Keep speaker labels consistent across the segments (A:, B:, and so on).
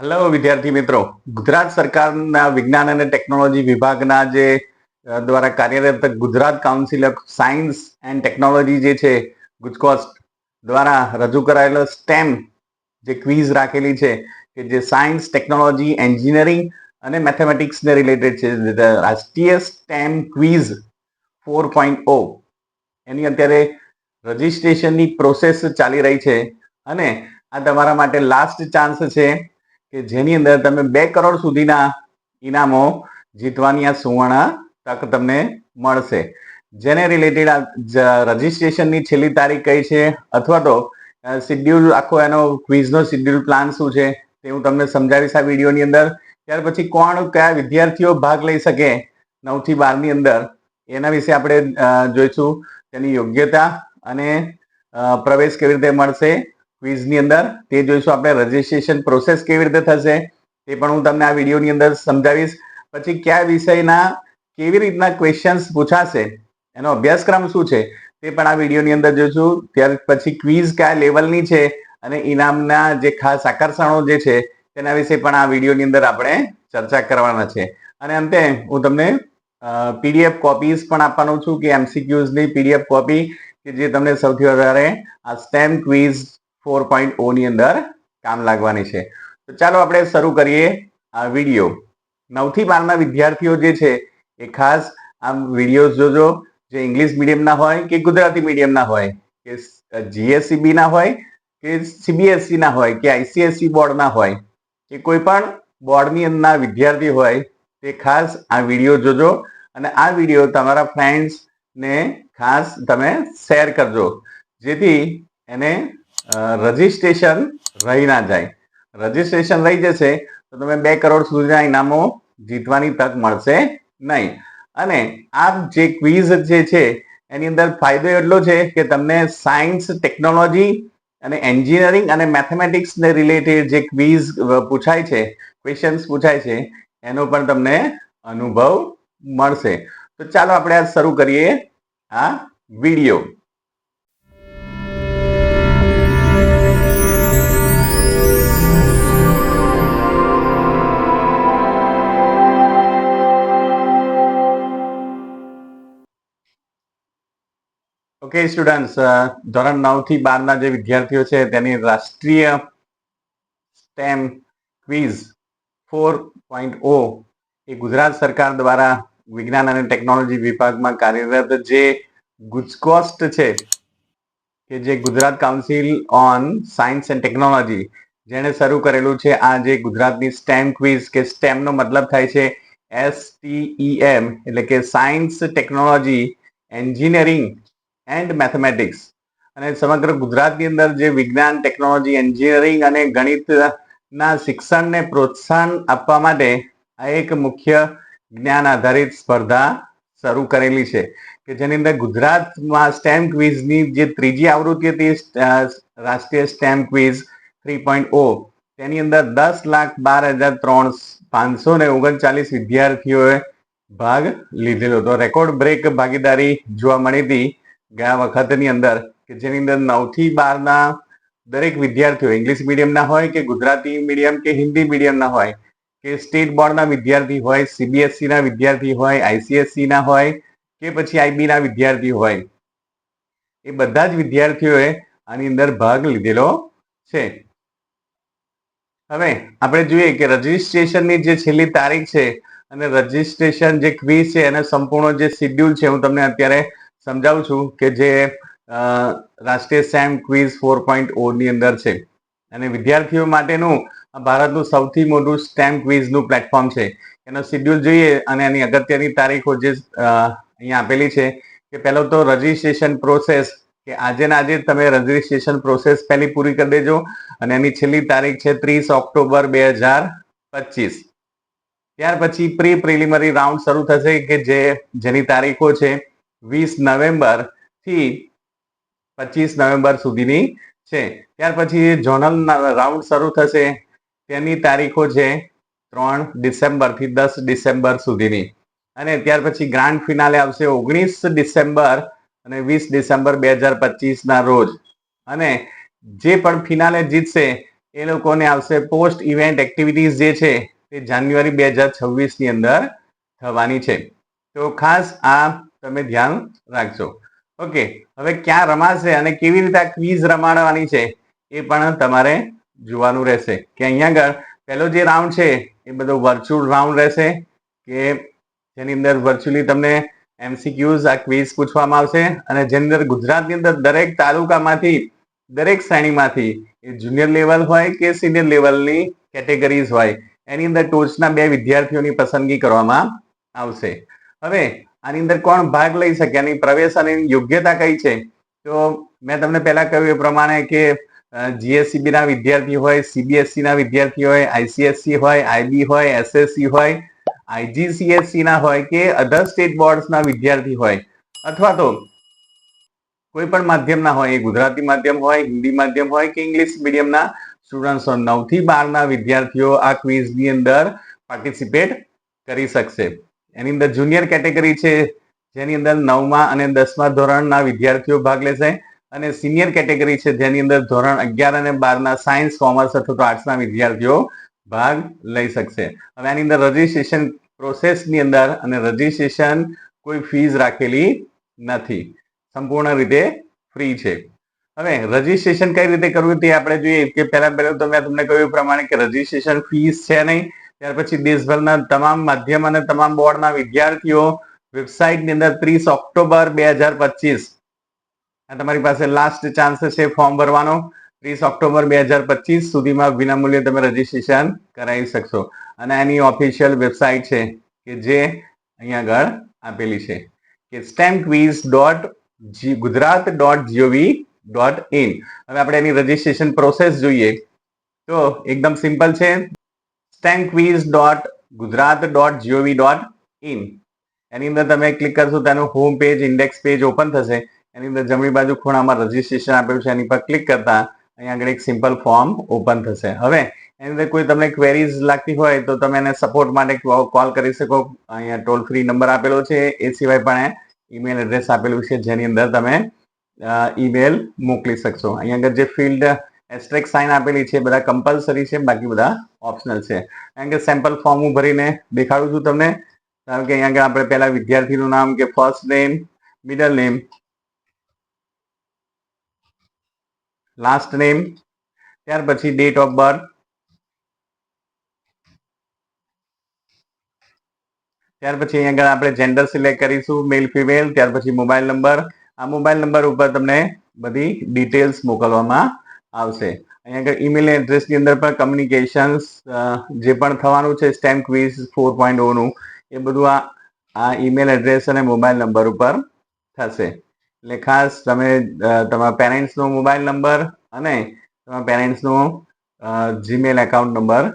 A: Hello વિદ્યાર્થી મિત્રો. ગુજરાત સરકારના વિજ્ઞાન અને ટેકનોલોજી વિભાગના જે દ્વારા કાર્યરત Gujarat council of science and technology જે છે, ગુજકોસ્ટ દ્વારા રજૂ કરાયેલો સ્ટેમ જે ક્વિઝ રાખેલી છે, કે જે સાયન્સ ટેકનોલોજી એન્જિનિયરિંગ અને મેથેમેટિક્સને રિલેટેડ છે રાષ્ટ્રીય STEM quiz four point O એની અત્યારે રજિસ્ટ્રેશનની પ્રોસેસ ચાલી રહી છે અને આ તમારા માટે લાસ્ટ ચાન્સ છે કે જેની અંદર તમે બે કરોડ સુધીના ઇનામો જીતવાની આ સુવર્ણ તક તમને મળશે. જેને રિલેટેડ રજિસ્ટ્રેશનની છેલ્લી તારીખ કઈ છે અથવા તો શિડ્યુલ આખો એનો ક્વિઝનો શિડ્યુલ પ્લાન શું છે તે હું તમને સમજાવીશ આ વિડીયોની અંદર. ત્યાર પછી કોણ કયા વિદ્યાર્થીઓ ભાગ લઈ શકે નવથી બારની અંદર એના વિશે આપણે જોઈશું. તેની યોગ્યતા અને પ્રવેશ કેવી રીતે મળશે ક્વિઝની અંદર. તે જોઈશું આપણે રજિસ્ટ્રેશન પ્રોસેસ કેવી રીતે થશે, તે પણ હું તમને આ વિડીયોની અંદર સમજાવીશ. પછી કયા વિષયના, કેવી રીતના ક્વેશ્ચન્સ પૂછાશે, એનો અભ્યાસક્રમ શું છે, તે પણ આ વિડીયોની અંદર જોઈશું. ત્યાર પછી ક્વિઝ કયા લેવલની છે, અને ઇનામના જે ખાસ આકર્ષણો જે છે, તેના વિશે પણ આ વિડીયોની અંદર આપણે ચર્ચા કરવાના છે. અને અંતે હું તમને પીડીએફ કોપીઝ પણ આપવાનો છું કે એમસીક્યુઝની પીડીએફ કોપી કે જે તમને સૌથી વધારે આ સ્ટેમ ક્વિઝ ફોર પોઈન્ટ ઓની અંદર કામ લાગવાની છે. તો ચાલો આપણે શરૂ કરીએ આ વીડિયો નવથી બારના વિદ્યાર્થીઓ જે છે, એ ખાસ આમ વિડીયોઝ જોજો, જે ઇંગ્લિશ મીડિયમના હોય કે ગુજરાતી મીડિયમના હોય, કે જીએસસીબીના હોય, કે સીબીએસસીના હોય, કે આઈસીએસસી બોર્ડના હોય, કે કોઈ પણ બોર્ડની અંદરના વિદ્યાર્થી હોય, તે ખાસ આ વીડિયો જોજો અને આ વીડિયો તમારા ફ્રેન્ડ્સને ખાસ તમે શેર કરજો. જેથી એને રજિસ્ટ્રેશન રહી ના જાય. રજિસ્ટ્રેશન રહી જશે તો તમે બે કરોડ સુધીના ઇનામો જીતવાની તક મળશે નહીં. અને આ જે ક્વિઝ જે છે, એની અંદર ફાયદો એટલો છે કે તમને સાયન્સ, ટેકનોલોજી અને એન્જિનિયરિંગ અને મેથેમેટિક્સને રિલેટેડ જે ક્વિઝ પૂછાય છે, ક્વેશ્ચન્સ પૂછાય છે, એનો પણ તમને અનુભવ મળશે. તો ચાલો આપણે આ શરૂ કરીએ આ વીડિયો. ઓકે સ્ટુડન્ટ્સ ધોરણ નવથી બારના જે વિદ્યાર્થીઓ છે, તેની રાષ્ટ્રીય STEM quiz four point O એ ગુજરાત સરકાર દ્વારા વિજ્ઞાન અને ટેકનોલોજી વિભાગમાં કાર્યરત જે ગુજકોસ્ટ છે, કે જે Gujarat council on science and technology જેણે શરૂ કરેલું છે, આ જે ગુજરાતની સ્ટેમ ક્વિઝ કે સ્ટેમનો મતલબ થાય છે એસ ટી એમ એટલે કે science technology engineering and mathematics અને સમગ્ર ગુજરાતની અંદર જે વિજ્ઞાન ટેકનોલોજી એન્જિનિયરિંગ અને ગણિતના શિક્ષણને પ્રોત્સાહન આપવા માટે આ એક મુખ્ય જ્ઞાન આધારિત સ્પર્ધા શરૂ કરેલી છે, કે જેની અંદર ગુજરાતમાં સ્ટેમ ક્વિઝની જે ત્રીજી આવૃત્તિ હતી રાષ્ટ્રીય STEM quiz three point O તેની અંદર દસ લાખ બાર હજાર ત્રણ પાંચસો ને ઓગણચાલીસ વિદ્યાર્થીઓએ ભાગ લીધેલો હતો. રેકોર્ડ બ્રેક ભાગીદારી જોવા મળી હતી. ગયા વખતની અંદર કે જેની અંદર નવથી બારના દરેક વિદ્યાર્થીઓ ઇંગ્લિશ મીડિયમના હોય કે ગુજરાતી મીડિયમ કે હિન્દી મીડિયમના હોય, કે સ્ટેટ બોર્ડના વિદ્યાર્થી હોય સીબીએસસી ના વિદ્યાર્થી હોય આઈસીએસસી ના હોય, કે પછી આઈબી ના વિદ્યાર્થી હોય, એ બધા જ વિદ્યાર્થીઓએ આની અંદર ભાગ લીધેલો છે. હવે આપણે જોઈએ કે રજિસ્ટ્રેશનની જે છેલ્લી તારીખ છે અને રજિસ્ટ્રેશન જે ક્વિઝ છે એને સંપૂર્ણ જે શિડ્યુલ છે, હું તમને અત્યારે સમજાવું છું કે જે રાષ્ટ્રીય સેમ ક્વિઝ ફોર પોઈન્ટ ઓની અંદર છે. અને વિદ્યાર્થીઓ માટેનું ભારતનું સૌથી મોટું સ્ટેમ ક્વિઝનું પ્લેટફોર્મ છે. એનો શિડ્યુલ જોઈએ અને એની અગત્યની તારીખો જે અહીંયા આપેલી છે કે પહેલો તો રજિસ્ટ્રેશન પ્રોસેસ, કે આજે ને આજે તમે રજિસ્ટ્રેશન પ્રોસેસ પહેલી પૂરી કરી દેજો અને એની છેલ્લી તારીખ છે ત્રીસ ઓક્ટોબર બે હજાર પચીસ. ત્યાર પછી પ્રી પ્રિલિમરી રાઉન્ડ શરૂ થશે કે જે, જેની તારીખો છે વીસ નવેમ્બરથી પચીસ નવેમ્બર સુધીની છે. ત્યાર પછી જોનલ રાઉન્ડ શરૂ થશે. તેની તારીખો છે ત્રણ ડિસેમ્બરથી દસ ડિસેમ્બર સુધીની. અને ત્યાર પછી ગ્રાન્ડ ફિનાલે આવશે ઓગણીસ ડિસેમ્બર અને વીસ ડિસેમ્બર બે હજાર પચીસના રોજ. અને જે પણ ફિનાલે જીતશે, એ લોકોને આવશે પોસ્ટ ઇવેન્ટ એક્ટિવિટીઝ જે છે, તે જાન્યુઆરી બે હજાર છવ્વીસની અંદર થવાની છે. તો ખાસ આ તમે ધ્યાન રાખજો. ઓકે, હવે ક્યાં રમાશે અને કેવી રીતે આ ક્વિઝ રમાડવાની છે એ પણ તમારે જોવાનું રહેશે. કે અહીંયા આગળ પહેલો જે રાઉન્ડ છે એ બધો વર્ચ્યુઅલ રાઉન્ડ રહેશે કે જેની અંદર વર્ચ્યુઅલી તમને એમસીક્યુઝ આ ક્વિઝ પૂછવામાં આવશે અને જેની અંદર ગુજરાતની અંદર દરેક તાલુકામાંથી, દરેક શ્રેણીમાંથી એ જુનિયર લેવલ હોય કે સિનિયર લેવલની કેટેગરીઝ હોય, એની અંદર ટોચના બે વિદ્યાર્થીઓની પસંદગી કરવામાં આવશે. હવે આની અંદર કોણ ભાગ લઈ શકે? આની પ્રવેશ અને યોગ્યતા કઈ છે? તો મેં તમને પહેલા કહ્યું એ પ્રમાણે કે જીએસસીબી ના વિદ્યાર્થી હોય સીબીએસસી ના વિદ્યાર્થી હોય આઈસીએસસી હોય આઈબી હોય એસએસસી હોય આઈજીસીએસસી ના હોય કે અધર સ્ટેટ બોર્ડ્સ ના વિદ્યાર્થી હોય. અથવા તો કોઈ પણ માધ્યમના હોય, એ ગુજરાતી માધ્યમ હોય, હિન્દી માધ્યમ હોય કે ઇંગ્લિશ મીડિયમના સ્ટુડન્ટ્સ નવથી બાર ના વિદ્યાર્થીઓ આ ક્વિઝની અંદર પાર્ટિસિપેટ કરી શકશે. એની અંદર જુનિયર કેટેગરી છે, જેની અંદર નવમા અને દસમા ધોરણના વિદ્યાર્થીઓ ભાગ લેશે. અને સિનિયર કેટેગરી છે, જેની અંદર ધોરણ અગિયાર અને બારના સાયન્સ કોમર્સ અથવા તો આર્ટ્સના વિદ્યાર્થીઓ ભાગ લઈ શકશે. હવે આની અંદર રજીસ્ટ્રેશન પ્રોસેસની અંદર અને રજીસ્ટ્રેશન કોઈ ફીઝ રાખેલી નથી. સંપૂર્ણ રીતે ફ્રી છે. હવે રજીસ્ટ્રેશન કઈ રીતે કરવું તે આપણે જોઈએ. કે પહેલા પહેલા તો મેં તમને કહ્યું પ્રમાણે કે રજીસ્ટ્રેશન ફીસ છે નહીં. ત્યાર પછી દેશભરના તમામ માધ્યમ અને તમામ બોર્ડના વિદ્યાર્થીઓ વેબસાઇટની અંદર ત્રીસ ઓક્ટોબર બે હજાર પચીસ. તમારી પાસે લાસ્ટ ચાન્સ છે ફોર્મ ભરવાનો. ત્રીસ ઓક્ટોબર બે હજાર પચીસ સુધીમાં વિનામૂલ્યે તમે રજીસ્ટ્રેશન કરાવી શકશો. અને એની ઓફિશિયલ વેબસાઇટ છે કે જે અહીંયા આગળ આપેલી છે કે STEM quiz dot G Gujarat dot GOV dot in હવે આપણે એની રજીસ્ટ્રેશન પ્રોસેસ જોઈએ. તો એકદમ સિમ્પલ છે. STEM quiz dot Gujarat dot GOV dot in એની અંદર તમે ક્લિક કરશો તેનું home page index page open થશે. એની અંદર જમણી બાજુ ખૂણામાં રજીસ્ટ્રેશન આપેલું છે, એની પર ક્લિક કરતા અહીંયા આગળ એક સિમ્પલ ફોર્મ ઓપન થશે. હવે એની અંદર કોઈ તમને ક્વેરીઝ લાગતી હોય તો તમે એને સપોર્ટ માટે કોલ કરી શકો. અહીંયા ટોલ ફ્રી નંબર આપેલો છે, એ સિવાય પણ ઈમેલ એડ્રેસ આપેલું છે, જેની અંદર તમે ઈમેલ મોકલી શકશો. અહીંયા આગળ જે ફિલ્ડ એસ્ટ્રેક સાઇન આપેલી છે, બધા કમ્પલસરી છે, બાકી બધા ઓપ્શનલ છે. કારણ કે સેમ્પલ ફોર્મ હું ભરીને દેખાડું છું તમને. કારણ કે અહીંયા આગળ આપણે પહેલા વિદ્યાર્થીનું નામ કે first name middle name last name ત્યાર પછી ડેટ ઓફ બર્થ ત્યાર પછી અહીંયા આગળ આપણે જેન્ડર સિલેક્ટ કરીશું મેલ ફિમેલ ત્યાર પછી મોબાઈલ નંબર આ મોબાઈલ નંબર ઉપર તમને બધી ડિટેલ્સ મોકલવામાં આવશે. અહીંયા આગળ ઈમેલ એડ્રેસની અંદર પણ કમ્યુનિકેશન્સ જે પણ થવાનું છે સ્ટેમ ક્વિઝ ફોર પોઈન્ટ ઓનું એ બધું આ આ ઈમેલ એડ્રેસ અને મોબાઈલ નંબર ઉપર થશે. એટલે ખાસ તમે તમારા પેરેન્ટ્સનો મોબાઈલ નંબર અને તમારા પેરેન્ટ્સનો જીમેલ એકાઉન્ટ નંબર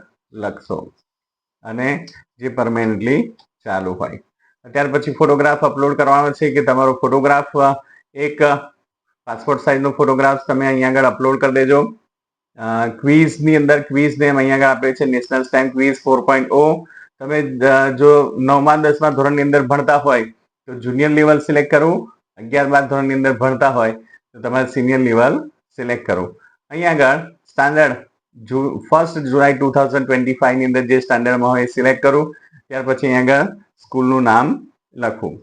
A: લખશો. અને જે પરમેનન્ટલી ચાલુ હોય. ત્યાર પછી ફોટોગ્રાફ અપલોડ કરવાનો છે કે તમારો ફોટોગ્રાફ એક પાસપોર્ટ સાઇઝનો ફોટોગ્રાફ તમે અહીંયા આગળ અપલોડ કરી દેજો. ક્વિઝની અંદર ક્વિઝ નેમ અહીંયા આગળ આપે છે national STEM quiz four point O તમે જો નવમા દસમા ધોરણની અંદર ભણતા હોય, તો જુનિયર લેવલ સિલેક્ટ કરવું અગિયાર બાર ધોરણની અંદર ભણતા હોય, તો તમારે સિનિયર લેવલ સિલેક્ટ કરવું અહીંયા આગળ standard first July two thousand twenty ફાઈવની અંદર જે સ્ટાન્ડર્ડમાં હોય એ સિલેક્ટ કરું. ત્યાર પછી અહીંયા આગળ સ્કૂલનું નામ લખવું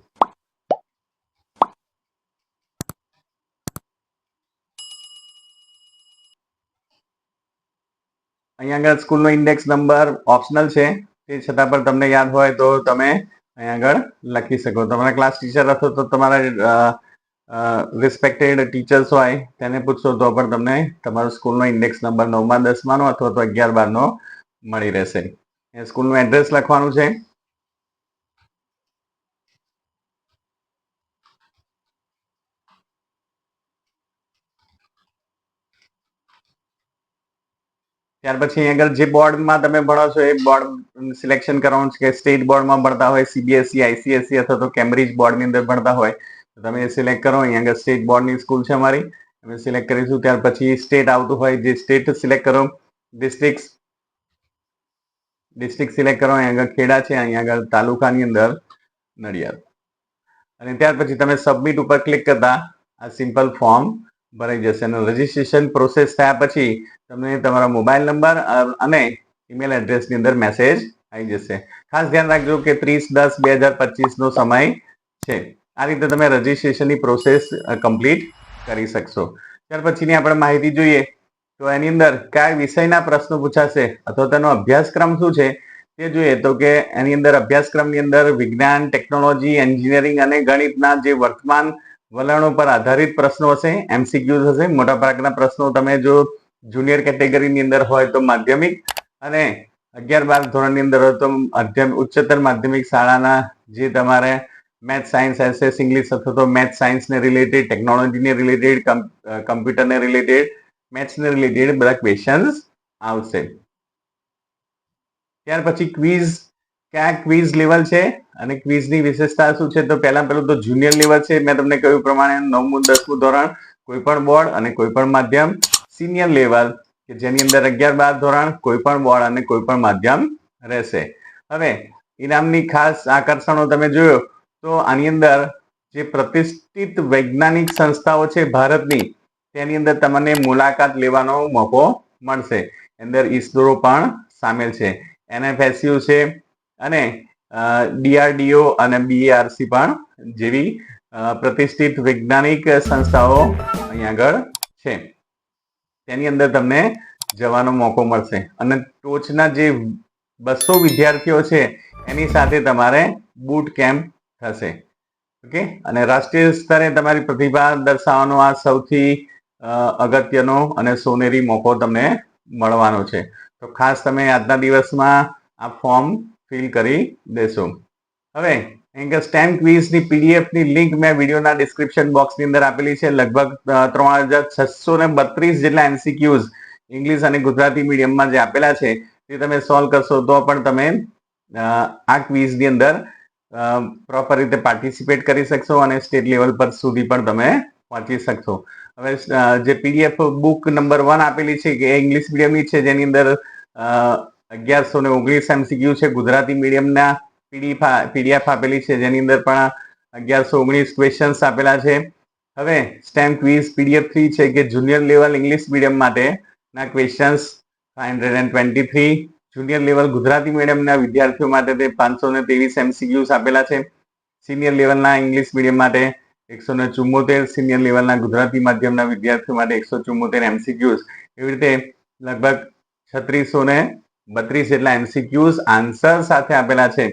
A: અહીંયા આગળ સ્કૂલનો ઇન્ડેક્સ નંબર ઓપ્શનલ છે. તે છતાં પણ તમને યાદ હોય તો તમે અહીંયા આગળ લખી શકો. તમારા ક્લાસ ટીચર હતો તો તમારા રિસ્પેક્ટેડ ટીચર્સ હોય તેને પૂછશો તો પણ તમને તમારો સ્કૂલનો ઇન્ડેક્સ નંબર નવમાં, દસમાનો અથવા તો અગિયાર બારનો મળી રહેશે. સ્કૂલનું એડ્રેસ લખવાનું છે. ત્યાર પછી અહીં આગળ જે બોર્ડમાં તમે ભણો છો, એ બોર્ડ સિલેક્શન કરવાનું છે કે સ્ટેટ બોર્ડમાં ભણતા હોય સીબીએસઈ આઈસીએસઈ અથવા તો કેમ્બ્રિજ બોર્ડની અંદર ભણતા હોય, તો તમે સિલેક્ટ કરો. અહીંયા આગળ સ્ટેટ બોર્ડની સ્કૂલ છે અમારી. અમે સિલેક્ટ કરીશું. ત્યાર પછી સ્ટેટ આવતું હોય, જે સ્ટેટ સિલેક્ટ કરો. ડિસ્ટ્રિક્ટ ડિસ્ટ્રિક્ટ સિલેક્ટ કરો. અહીંયા આગળ ખેડા છે. અહીંયા આગળ તાલુકાની અંદર નડિયાદ. અને ત્યાર પછી તમે સબમિટ ઉપર ક્લિક કરતા આ સિમ્પલ ફોર્મ ભરાઈ જશે અને રજીસ્ટ્રેશન પ્રોસેસ થયા પછી તમને તમારા મોબાઈલ નંબર અને ઈમેલ એડ્રેસની અંદર મેસેજ આવી જશે. ખાસ ધ્યાન રાખજો કે ત્રીસ, દસ, બે હજાર પચીસનો સમય છે. આ રીતે તમે રજીસ્ટ્રેશનની પ્રોસેસ કમ્પ્લીટ કરી શકશો. ત્યાર પછીની આપણે માહિતી જોઈએ તો એની અંદર કયા વિષયના પ્રશ્નો પૂછાશે અથવા તેનો અભ્યાસક્રમ શું છે તે જોઈએ તો કે એની અંદર અભ્યાસક્રમની અંદર વિજ્ઞાન ટેકનોલોજી એન્જિનિયરિંગ અને ગણિતના જે વર્તમાન વલણો પર આધારિત પ્રશ્નો હશે એમસીક્યુઝ હશે મોટાભાગના પ્રશ્નો તમે જો જુનિયર કેટેગરીની અંદર હોય તો માધ્યમિક અને અગિયાર બાર ધોરણની અંદર હોય તો ઉચ્ચતર માધ્યમિક શાળાના જે તમારે મેથ સાયન્સ એસએસ ઇંગ્લિશ અથવા તો મેથ સાયન્સને રિલેટેડ ટેકનોલોજીને રિલેટેડ કમ્પ્યુટરને રિલેટેડ મેથ્સને રિલેટેડ બધા ક્વેશ્ચન્સ આવશે. ત્યાર પછી ક્વિઝ કયા ક્વિઝ લેવલ છે અને ક્વિઝની વિશેષતા શું છે? તો પહેલા પહેલું તો જુનિયર લેવલ છે. મેં તમને કહ્યું પ્રમાણે નવમું, દસમું ધોરણ કોઈ પણ બોર્ડ અને કોઈ પણ માધ્યમ. સિનિયર લેવલ કે જેની અંદર અગિયાર, બાર ધોરણ કોઈ પણ બોર્ડ અને કોઈ પણ માધ્યમ રહેશે. હવે ઇનામની ખાસ આકર્ષણો તમે જોયો. તો આની અંદર જે પ્રતિષ્ઠિત વૈજ્ઞાનિક સંસ્થાઓ છે ભારતની, તેની અંદર તમને મુલાકાત લેવાનો મોકો મળશે. અંદર ઈસરો પણ સામેલ છે. એનએફએસયુ છે અને ડીઆરડીઓ અને બીઆરસી પણ જેવી પ્રતિષ્ઠિત વૈજ્ઞાનિક સંસ્થાઓ અહીં આગળ છે. તેની અંદર તમને જવાનો મોકો મળશે. અને ટોચના જે બસો વિદ્યાર્થીઓ છે, એની સાથે તમારે બૂટ કેમ્પ થશે. ઓકે? અને રાષ્ટ્રીય સ્તરે તમારી પ્રતિભા દર્શાવવાનો આ સૌથી અગત્યનો અને સોનેરી મોકો તમને મળવાનો છે. તો ખાસ તમે આજના દિવસમાં આ ફોર્મ ફિલ કરી દેશો. હવે સ્ટેમ ક્વિઝની પીડીએફની લિંક મેં વિડીયોના ડિસ્ક્રિપ્શન બોક્સની અંદર આપેલી છે. લગભગ ત્રણ હજાર છસો ને બત્રીસ જેટલા એમસીક્યુઝ ઇંગ્લિશ અને ગુજરાતી મીડિયમમાં જે આપેલા છે, તે તમે સોલ્વ કરશો તો પણ તમે આ ક્વિઝની અંદર પ્રોપર રીતે પાર્ટિસિપેટ કરી શકશો અને સ્ટેટ લેવલ પર સુધી પણ તમે પહોંચી શકશો. હવે જે પીડીએફ બુક નંબર વન આપેલી છે, કે ઇંગ્લિશ મીડિયમની છે, જેની અંદર અગિયારસો ને ઓગણીસ એમસીક્યુ છે. ગુજરાતી મીડિયમના પીડીએફ પીડીએફ આપેલી છે. જેની અંદર પણ અગિયારસો ઓગણીસ ક્વેશ્ચન્સ આપેલા છે. હવે સ્ટેમ ક્વિઝ પીડીએફ થ્રી છે કે જુનિયર લેવલ ઇંગ્લિશ મીડિયમ માટેના questions five hundred and twenty three junior level Gujarati મીડિયમના વિદ્યાર્થીઓ માટે તે પાંચસો ને ત્રેવીસ એમસીક્યુઝ આપેલા છે. સિનિયર લેવલના ઇંગ્લિશ મીડિયમ માટે એકસો ને ચુમ્મોતેર સિનિયર લેવલના ગુજરાતી માધ્યમના વિદ્યાર્થીઓ માટે એકસો ચુમ્મોતેર એમસીક્યુઝ એવી રીતે લગભગ છત્રીસો ને બત્રીસ જેટલા એમસીક્યુઝ આન્સર સાથે આપેલા છે.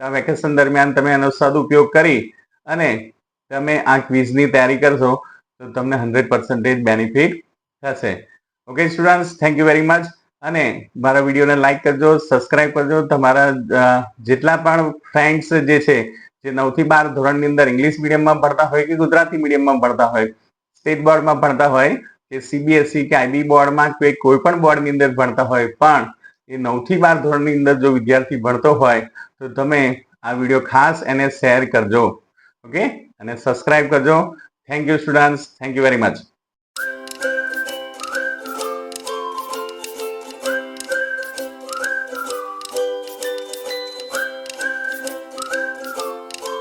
A: આ વેકેશન દરમિયાન તમે એનો સદુપયોગ કરી અને તમે આ ક્વિઝની તૈયારી કરશો, તો તમને હંડ્રેડ પર્સન્ટેજ બેનિફિટ થશે. Okay students thank you very much અને મારા વિડીયોને લાઈક કરજો સબસ્ક્રાઈબ કરજો. તમારા જેટલા પણ ફ્રેન્ડ્સ જે છે, જે નવથી બાર ધોરણની અંદર ઇંગ્લિશ મીડિયમમાં ભણતા હોય કે ગુજરાતી મીડિયમમાં ભણતા હોય સ્ટેટ બોર્ડમાં ભણતા હોય કે સીબીએસઈ કે આઈબી બોર્ડમાં કે કોઈ પણ બોર્ડની અંદર ભણતા હોય, પણ એ નવથી બાર ધોરણની અંદર જો વિદ્યાર્થી ભણતો હોય, તો તમે આ વીડિયો ખાસ એને શેર કરજો. ઓકે? અને સબસ્ક્રાઇબ કરજો. Thank you students thank you very much